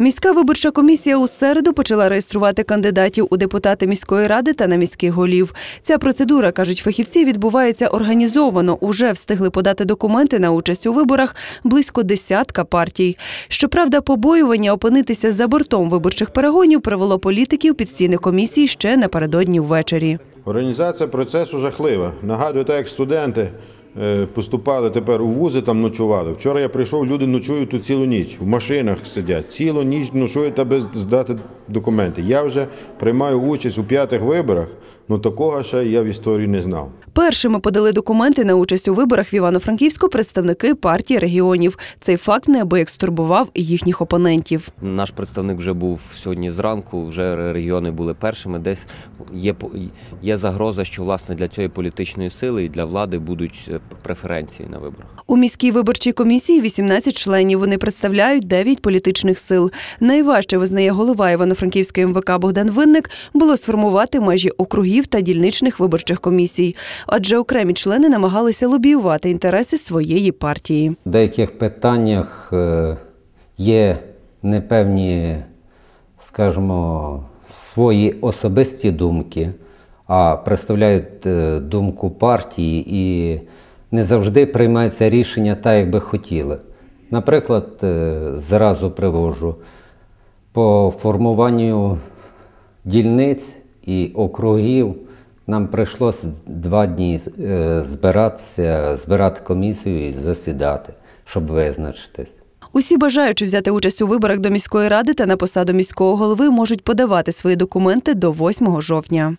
Міська виборча комісія у середу почала реєструвати кандидатів у депутати міської ради та на міських голів. Ця процедура, кажуть фахівці, відбувається організовано. Уже встигли подати документи на участь у виборах близько десятка партій. Щоправда, побоювання опинитися за бортом виборчих перегонів привело політиків під стіни комісії ще напередодні ввечері. Організація процесу жахлива. Нагадую, так як студенти поступали тепер у вузи, там ночували. Вчора я прийшов, люди ночують тут цілу ніч, в машинах сидять, цілу ніч ночують, аби здати документи. Я вже приймаю участь у п'ятих виборах, але такого ще я в історії не знав. Першими подали документи на участь у виборах в Івано-Франківську представники партії регіонів. Цей факт неабияк стурбував їхніх опонентів. Наш представник вже був сьогодні зранку. Вже регіони були першими. Десь є по- є загроза, що власне для цієї політичної сили і для влади будуть е, преференції на виборах. У міській виборчій комісії 18 членів. Вони представляють 9 політичних сил. Найважче визнає голова Івано-Франківської МВК Богдан Винник було сформувати межі округів та дільничних виборчих комісій, адже окремі члени намагалися лобіювати інтереси своєї партії. В деяких питаннях е, є непевні, скажімо, свої особисті думки, а представляють е, думку партії і не завжди приймається рішення так, як би хотіли. Наприклад, е, зразу привожу по формуванню дільниць і округів нам прийшлося два дні е, збиратися, збирати комісію і засідати, щоб визначитись. Усі бажаючі взяти участь у виборах до міської ради та на посаду міського голови можуть подавати свої документи до 8 жовтня.